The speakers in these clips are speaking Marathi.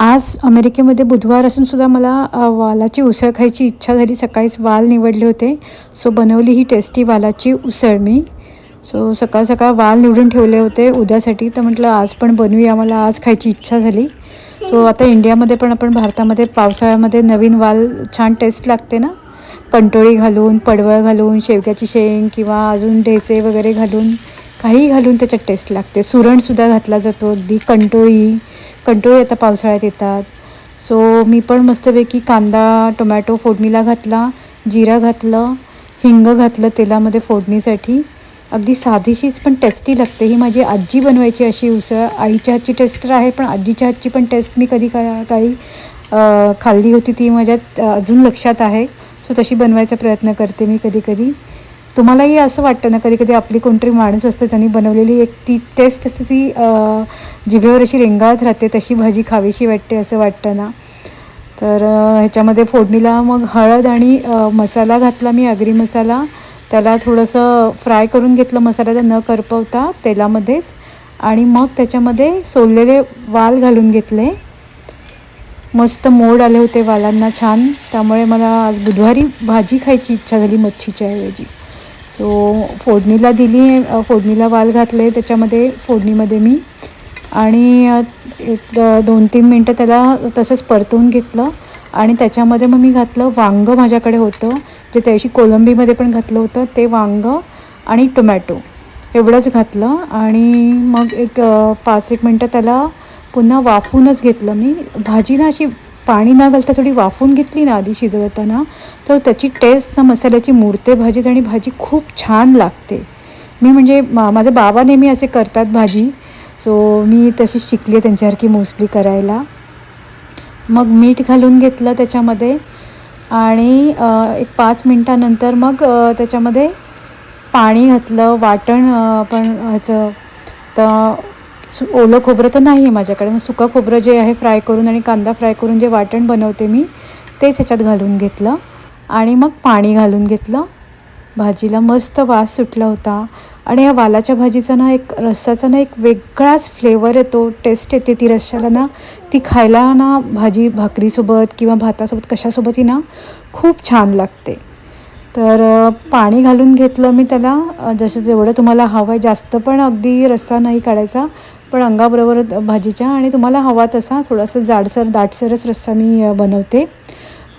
आज अमेरिकेमध्ये बुधवार असून सुद्धा मला वालाची उसळ खायची इच्छा झाली. सकाळीच वाल निवडले होते. सो बनवली ही टेस्टी वालाची उसळ मी. सो सकाळ सकाळ वाल निवडून ठेवले होते उद्यासाठी. तर म्हटलं आज पण बनवूया. मला आज खायची इच्छा झाली. सो आता इंडियामध्ये पण आपण भारतामध्ये पावसाळ्यामध्ये नवीन वाल छान टेस्ट लागते ना? कंटोळी घालून पडवळ घालून शेवग्याची शेंग किंवा अजून ढेसे वगैरे घालून काही घालून त्याच्यात टेस्ट लागते. सुरणसुद्धा घातला जातो. अगदी कंटोळी कंट्रोल आता पावसाळ्यात येतात. सो मी पण मस्तपैकी कांदा टोमॅटो फोडणीला घातला जिरा घातलं हिंग घातलं तेलामध्ये फोडणीसाठी. अगदी साधीशीच पण टेस्टी लागते. ही माझी आजी बनवायची अशी उसळ. आईच्या हातची टेस्ट आहे पण आजीच्या हातची पण टेस्ट मी कधी का काही खाल्ली होती ती माझ्यात अजून लक्षात आहे. सो तशी बनवायचा प्रयत्न करते मी कधी कधी तुम्हालाही असं वाटतं ना कधी कधी आपली कोणतरी माणूस असतं त्यांनी बनवलेली एक ती टेस्ट असते ती जिभेवर अशी रेंगाळत राहते तशी भाजी खावीशी वाटते असं वाटतं ना. तर ह्याच्यामध्ये फोडणीला मग हळद आणि मसाला घातला मी आगरी मसाला. त्याला थोडंसं फ्राय करून घेतलं मसाल्याला न करपवता तेलामध्येच. आणि मग त्याच्यामध्ये सोललेले वाल घालून घेतले. मस्त मोड आले होते वालांना छान. त्यामुळे मला आज बुधवारी भाजी खायची इच्छा झाली मच्छीच्या ऐवजी. सो फोडणीला दिली फोडणीला वाल घातले त्याच्यामध्ये फोडणीमध्ये मी. आणि एक दोन तीन मिनटं त्याला तसंच परतवून घेतलं. आणि त्याच्यामध्ये मग मी घातलं वांगं माझ्याकडे होतं. जे त्याशी कोलंबीमध्ये पण घातलं होतं ते वांगं आणि टोमॅटो. एवढंच घातलं. आणि मग एक पाच एक मिनटं त्याला पुन्हा वाफूनच घेतलं मी. भाजी ना अशी पाणी न घालता थोडी वाफून घेतली ना आधी शिजवताना तर त्याची टेस्ट ना मसाल्याची मुरते भाजीत आणि भाजी खूप छान लागते. मी म्हणजे मा माझे बाबा नेहमी असे करतात भाजी. सो मी तशी शिकली आहे त्यांच्यासारखी मोस्टली करायला. मग मीठ घालून घेतलं त्याच्यामध्ये आणि एक पाच मिनटानंतर मग त्याच्यामध्ये पाणी घातलं वाटण पण आपण ह्याचं तर ओलं खोबरं तर नाही आहे माझ्याकडे. मग सुकं खोबरं जे आहे फ्राय करून आणि कांदा फ्राय करून जे वाटण बनवते मी तेच ह्याच्यात घालून घेतलं. आणि मग पाणी घालून घेतलं. भाजीला मस्त वास सुटला होता. आणि या वालाच्या भाजीचा ना एक रस्साचा ना एक वेगळाच फ्लेवर येतो. टेस्ट येते ती रस्साला ना. ती खायला ना भाजी भाकरीसोबत किंवा भातासोबत कशासोबतही ना खूप छान लागते. तर पाणी घालून घेतलं मी त्याला. जसं जेवढं तुम्हाला हवं आहे जास्त पण अगदी रस्सा नाही काढायचा. पण अंगाबरोबर भाजीच्या आणि तुम्हाला हवा तसा थोडासा जाडसर दाटसरच रस्सा मी बनवते.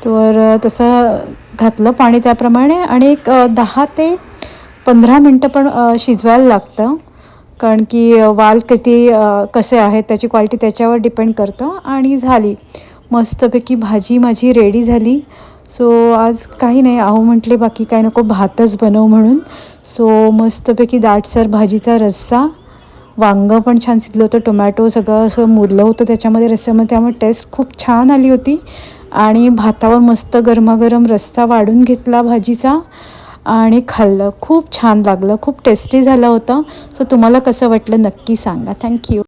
तर तसं घातलं पाणी त्याप्रमाणे आणि एक दहा ते पंधरा मिनटं पण शिजवायला लागतं. कारण की वाल किती कसे आहेत त्याची क्वालिटी त्याच्यावर डिपेंड करतं आणि झाली. मस्तपैकी भाजी माझी रेडी झाली. सो आज काही नाही आहो म्हटले बाकी काय नको भातच बनव म्हणून. सो मस्तपैकी दाटसर भाजीचा रस्सा वांगं पण छान शिजलं होतं टोमॅटो सगळं असं मुरलं होतं त्याच्यामध्ये रस्स्यामध्ये. त्यामुळे टेस्ट खूप छान आली होती. आणि भातावर मस्त गरमागरम रस्सा वाढून घेतला भाजीचा. आणि खाल्लं खूप छान लागलं खूप टेस्टी झालं होतं. सो तुम्हाला कसं वाटलं नक्की सांगा. थँक्यू